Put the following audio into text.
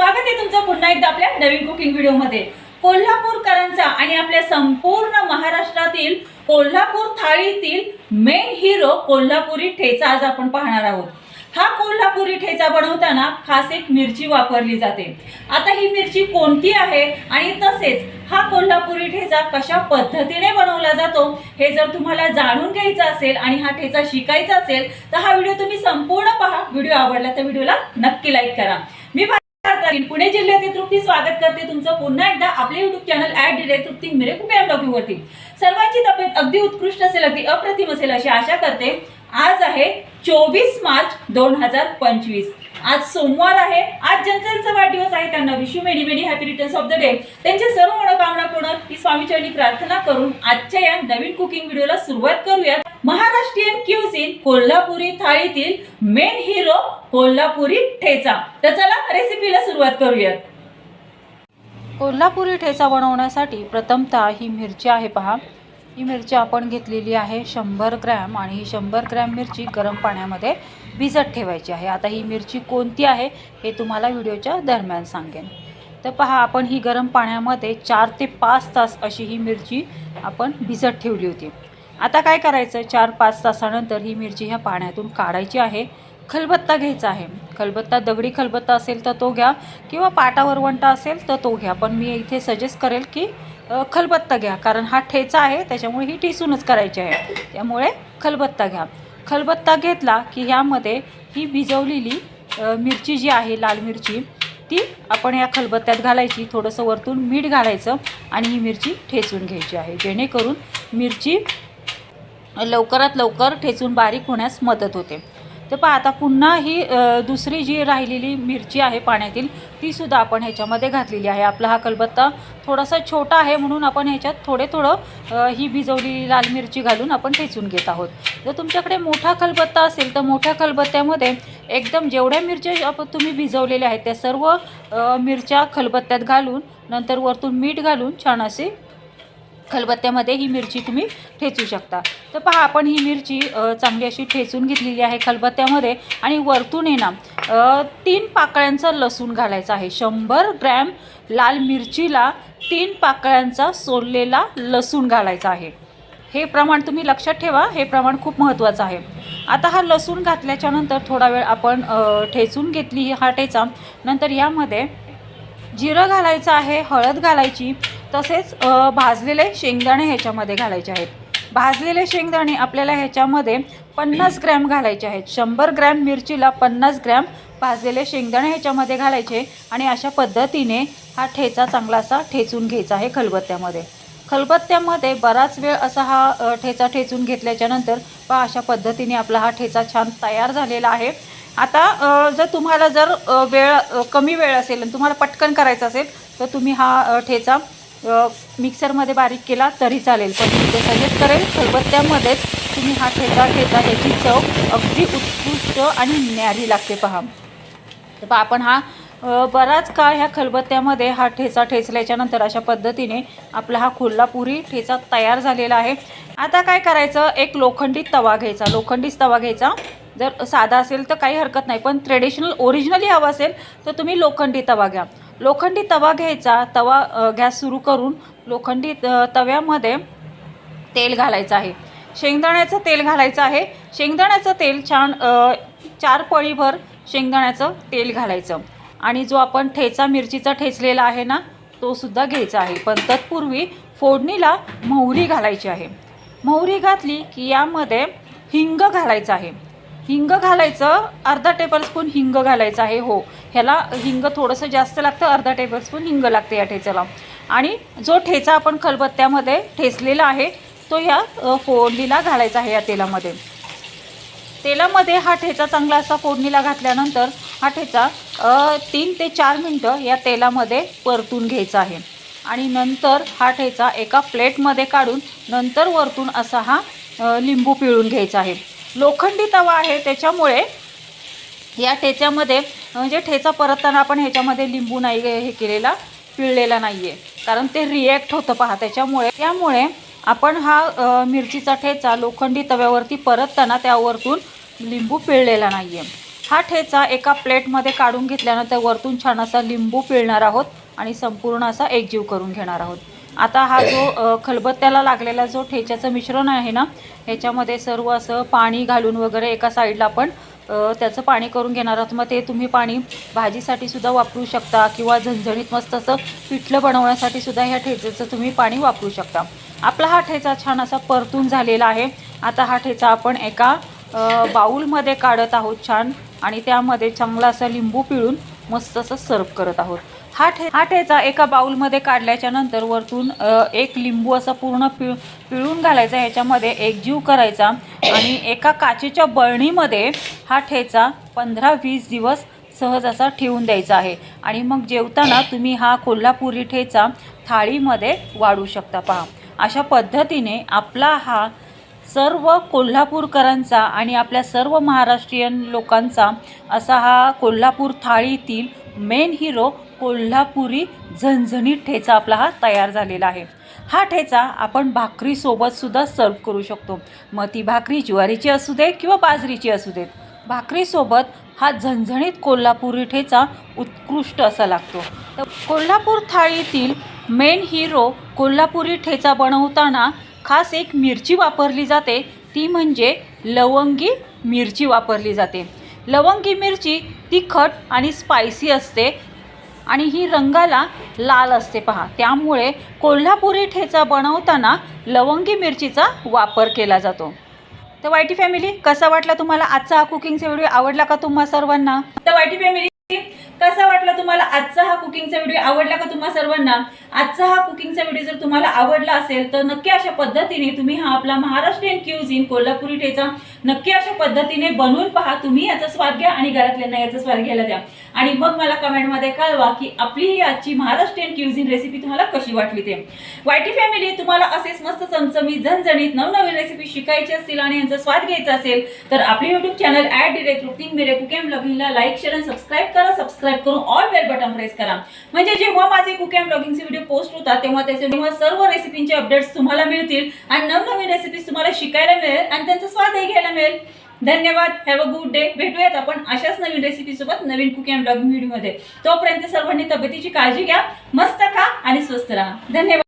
स्वागत आहे तुमचं पुन्हा एकदा आपल्या नवीन कुकिंग व्हिडिओमध्ये कोल्हापूरकरांचा आणि आपल्या संपूर्ण महाराष्ट्रातील कोल्हापूर थाळीतील मेन हिरो कोल्हापुरी ठेचा आज आपण पाहणार आहोत. हा कोल्हापुरी ठेचा बनवताना खास एक मिरची वापरली जाते. आता ही मिरची कोणती आहे आणि तसेच हा कोल्हापुरी ठेचा कशा पद्धतीने बनवला जातो हे जर तुम्हाला जाणून घ्यायचं असेल आणि हा ठेचा शिकायचा असेल तर हा व्हिडिओ तुम्ही संपूर्ण पहा. व्हिडिओ आवडला तर व्हिडिओला नक्की लाईक करा. मी पुणे जिल्ह्यातील तृप्ती स्वागत करते. तुमचं पुन्हा एकदा आपले युट्यूब चॅनल ऍड डिले तृप्ती मिरे कुक ब्लॉगिंग वरती. सर्वांची तब्येत अगदी उत्कृष्ट असेल अगदी अप्रतिम असेल अशी आशा करते. आज आहे चोवीस मार्च दोन हजार पंचवीस. आज सोमवार आहे. आज ज्यांचा वाढदिवस आहे. त्यांना Vishu many many happy returns of the day त्यांच्या सर्व मनोकामना पूर्ण. ही स्वामीचरणी प्रार्थना करून आजच्या या नवीन कुकिंग व्हिडिओला सुरुवात करूयात. महाराष्ट्रीयन क्युझिन कोल्हापुरी थाळीतील मेन हिरो कोल्हापुरी ठेचा. तर चला रेसिपीला सुरुवात करूयात. कोल्हापुरी ठेचा बनवण्यासाठी प्रथमतः ही मिरची आहे पहा. ही मिरची आपण घेतलेली आहे शंभर ग्रॅम आणि ही शंभर ग्रॅम मिरची गरम पाण्यामध्ये भिजत ठेवायची आहे. आता ही मिरची कोणती आहे हे तुम्हाला व्हिडिओच्या दरम्यान सांगेन. तर पहा आपण ही गरम पाण्यामध्ये चार ते पाच तास अशी ही मिरची आपण भिजत ठेवली होती. आता काय करायचं? चार पाच तासानंतर ही मिरची ह्या पाण्यातून काढायची आहे. खलबत्ता घ्यायचा आहे. खलबत्ता दगडी खलबत्ता असेल तर तो घ्या किंवा पाटावर वंटा असेल तर तो घ्या. पण मी इथे सजेस्ट करेल की खलबत्ता घ्या. कारण हा ठेचा आहे त्याच्यामुळे ही ठेसूनच करायची आहे. त्यामुळे खलबत्ता घ्या. खलबत्ता घेतला की ह्यामध्ये ही भिजवलेली मिरची जी आहे लाल मिरची ती आपण या खलबत्त्यात घालायची. थोडंसं वरतून मीठ घालायचं आणि ही मिरची ठेचून घ्यायची आहे. जेणेकरून मिरची लवकरात लवकर ठेचून बारीक होण्यास मदत होते. तर पहा आता पुन्हा ही दुसरी जी राहिलेली मिरची आहे पाण्यातील ती सुद्धा आपण ह्याच्यामध्ये घातलेली आहे. आपला हा कलबत्ता थोडासा छोटा आहे म्हणून आपण ह्याच्यात थोडे थोडं ही भिजवलेली लाल मिरची घालून आपण ठेचून घेत आहोत. जर तुमच्याकडे मोठा खलबत्ता असेल तर मोठ्या खलबत्त्यामध्ये एकदम जेवढ्या मिरच्या आपण तुम्ही भिजवलेल्या आहेत त्या सर्व मिरच्या खलबत्त्यात घालून नंतर वरतून मीठ घालून छान असे खलबत्त्यामध्ये ही मिरची तुम्ही ठेचू शकता. तर पहा आपण ही मिरची चांगली अशी ठेचून घेतलेली आहे खलबत्त्यामध्ये आणि वरतून आहे ना तीन पाकळ्यांचा लसूण घालायचा आहे. शंभर ग्रॅम लाल मिरचीला तीन पाकळ्यांचा सोललेला लसूण घालायचा आहे. हे प्रमाण तुम्ही लक्षात ठेवा हे प्रमाण खूप महत्त्वाचं आहे. आता हा लसूण घातल्याच्यानंतर थोडा वेळ आपण ठेचून घेतली ही हा ठेचा. नंतर यामध्ये जिरं घालायचं आहे हळद घालायची तसेच भाजलेले शेंगदाणे ह्याच्यामध्ये घालायचे आहेत. भाजलेले शेंगदाणे आपल्याला ह्याच्यामध्ये पन्नास ग्रॅम घालायचे आहेत. शंभर ग्रॅम मिरचीला पन्नास ग्रॅम भाजलेले शेंगदाणे ह्याच्यामध्ये घालायचे आणि अशा पद्धतीने हा ठेचा चांगला असा ठेचून घ्यायचा आहे खलबत्त्यामध्ये. खलबत्त्यामध्ये बराच वेळ असा हा ठेचा ठेचून घेतल्याच्या नंतर पहा अशा पद्धतीने आपला हा ठेचा छान तयार झालेला आहे. आता जर तुम्हाला जर वेळ कमी वेळ असेल आणि तुम्हाला पटकन करायचं असेल तर तुम्ही हा ठेचा मिक्सरमध्ये बारीक केला तरी चालेल. पण मी ते सजेस्ट करेल खलबत्त्यामध्येच तुम्ही हा ठेचा ठेचा ह्याची चव अगदी उत्कृष्ट आणि न्यारी लागते पहा. तर आपण हा बराच काळ ह्या खलबत्त्यामध्ये हा ठेचा ठेचल्याच्यानंतर अशा पद्धतीने आपला हा कोल्हापुरी ठेचा तयार झालेला आहे. आता काय करायचं? एक लोखंडी तवा घ्यायचा. लोखंडीच तवा घ्यायचा. जर साधा असेल तर काही हरकत नाही. पण ट्रेडिशनल ओरिजिनली हवा असेल तर तुम्ही लोखंडी तवा घ्या. लोखंडी तवा घ्यायचा तवा गॅस सुरू करून लोखंडी तव्यामध्ये तेल घालायचं आहे. शेंगदाण्याचं तेल घालायचं आहे. शेंगदाण्याचं तेल छान चार पळीभर शेंगदाण्याचं तेल घालायचं. आणि जो आपण ठेचा मिरचीचा ठेचलेला आहे ना तो सुद्धा घ्यायचा आहे. पण तत्पूर्वी फोडणीला मोहरी घालायची आहे. मोहरी घातली की यामध्ये हिंग घालायचं आहे. हिंग घालायचं अर्धा टेबलस्पून हिंग घालायचं आहे हो. ह्याला हिंग थोडंसं जास्त लागतं अर्धा टेबलस्पून हिंग लागते या ठेच्याला. आणि जो ठेचा आपण खलबत्त्यामध्ये ठेचलेला आहे तो या फोडणीला घालायचा आहे या तेलामध्ये. तेलामध्ये हा ठेचा चांगला असा फोडणीला घातल्यानंतर हा ठेचा तीन ते चार मिनटं या तेलामध्ये परतून घ्यायचा आहे. आणि नंतर हा ठेचा एका प्लेटमध्ये काढून नंतर वरतून असा हा लिंबू पिळून घ्यायचा आहे. लोखंडी तवा आहे त्याच्यामुळे या ठेच्यामध्ये म्हणजे ठेचा परतताना आपण ह्याच्यामध्ये लिंबू नाही हे केलेला पिळलेला नाही आहे कारण ते रिॲक्ट होतं पहा त्याच्यामुळे त्यामुळे आपण हा मिरचीचा ठेचा लोखंडी तव्यावरती परतताना त्यावरतून लिंबू पिळलेला नाही आहे हा ठेचा एका प्लेटमध्ये काढून घेतल्यानंतर वरतून छान असा लिंबू पिळणार आहोत आणि संपूर्ण असा एकजीव करून घेणार आहोत. आता हा जो खलबत्त्याला लागलेला जो ठेच्याचं मिश्रण आहे ना ह्याच्यामध्ये सर्व असं पाणी घालून वगैरे एका साईडला आपण त्याचं पाणी करून घेणार आहोत. मग ते तुम्ही पाणी भाजीसाठी सुद्धा वापरू शकता किंवा झणझणीत मस्त असं पिठलं बनवण्यासाठी सुद्धा ह्या ठेच्याचं तुम्ही पाणी वापरू शकता. आपला हा ठेचा छान असा परतून झालेला आहे. आता हा ठेचा आपण एका बाऊलमध्ये काढत आहोत छान आणि त्यामध्ये चांगला असा लिंबू पिळून मस्त असं सर्व करत आहोत. हा ठे हा ठेचा एका बाऊलमध्ये काढल्याच्या नंतर वरतून एक लिंबू असा पूर्ण पिळ पिळून घालायचा. ह्याच्यामध्ये एकजीव करायचा. आणि एका काचेच्या बळणीमध्ये हा ठेचा पंधरा वीस दिवस सहज असा ठेवून द्यायचा आहे. आणि मग जेवताना तुम्ही हा कोल्हापुरी ठेचा थाळीमध्ये वाढू शकता. पहा अशा पद्धतीने आपला हा सर्व कोल्हापूरकरांचा आणि आपल्या सर्व महाराष्ट्रीयन लोकांचा असा हा कोल्हापूर थाळीतील मेन हिरो कोल्हापुरी झणझणीत ठेचा आपला हा तयार झालेला आहे. हा ठेचा आपण भाकरीसोबत सुद्धा सर्व करू शकतो. मग ती भाकरी ज्वारीची असू दे किंवा बाजरीची असू देत. भाकरीसोबत हा झणझणीत कोल्हापुरी ठेचा उत्कृष्ट असा लागतो. तर कोल्हापूर थाळीतील मेन हिरो कोल्हापुरी ठेचा बनवताना खास एक मिरची वापरली जाते. ती म्हणजे लवंगी मिरची वापरली जाते. लवंगी मिरची तिखट आणि स्पायसी असते आणि ही रंगाला लाल असते पहा. त्यामुळे कोल्हापुरी ठेचा बनवताना लवंगी मिरचीचा वापर केला जातो. तर वायटी फॅमिली कसा वाटला तुम्हाला आजचा हा कुकिंगचा व्हिडिओ आवडला का तुम्हा सर्वांना? तर वाईटी फॅमिली कसा वाटला तुम्हाला आजचा हा कुकिंगचा व्हिडिओ आवडला का तुम्हाला सर्वांना? आजचा हा कुकिंगचा व्हिडिओ जर तुम्हाला आवडला असेल तर नक्की अशा पद्धतीने तुम्ही हा आपला महाराष्ट्रीयन क्युझिन कोल्हापुरी ठेचा नक्की अशा पद्धतीने बनवून पहा. तुम्ही याचा स्वाद घ्या आणि घरातल्यांना याचा स्वाद घ्यायला द्या. आणि मग मला कमेंटमध्ये कळवा की आपली ही आजची महाराष्ट्रीयन क्युझिन रेसिपी तुम्हाला कशी वाटली ते. वायटी फॅमिली तुम्हाला असेच मस्त चमचमीत झणझणीत नवनवीन रेसिपी शिकायची असतील आणि यांचा स्वाद घ्यायचा असेल तर आपले YouTube channel at direct routine मेरे कुकेम ब्लॉगिंगला लाईक शेअर आणि सबस्क्राईब करा. सबस्क्राईब करून ऑल बेल बटन प्रेस करा. म्हणजे जेव्हा माझे कुकेम ब्लॉगिंगचे व्हिडिओ पोस्ट होतात तेव्हा त्याचे तेव्हा सर्व रेसिपींचे अपडेट्स तुम्हाला मिळतील आणि नवनवीन रेसिपीज तुम्हाला शिकायला मिळेल आणि त्यांचा स्वादही घ्यायला मिळेल. धन्यवाद. हॅव अ गुड डे भेटूयात आपण अशाच नवीन रेसिपी सोबत नवीन कुकिंग ब्लॉगिंग व्हिडिओमध्ये तोपर्यंत सर्वांनी तब्येतीची काळजी घ्या. मस्त खा आणि स्वस्त राहा. धन्यवाद.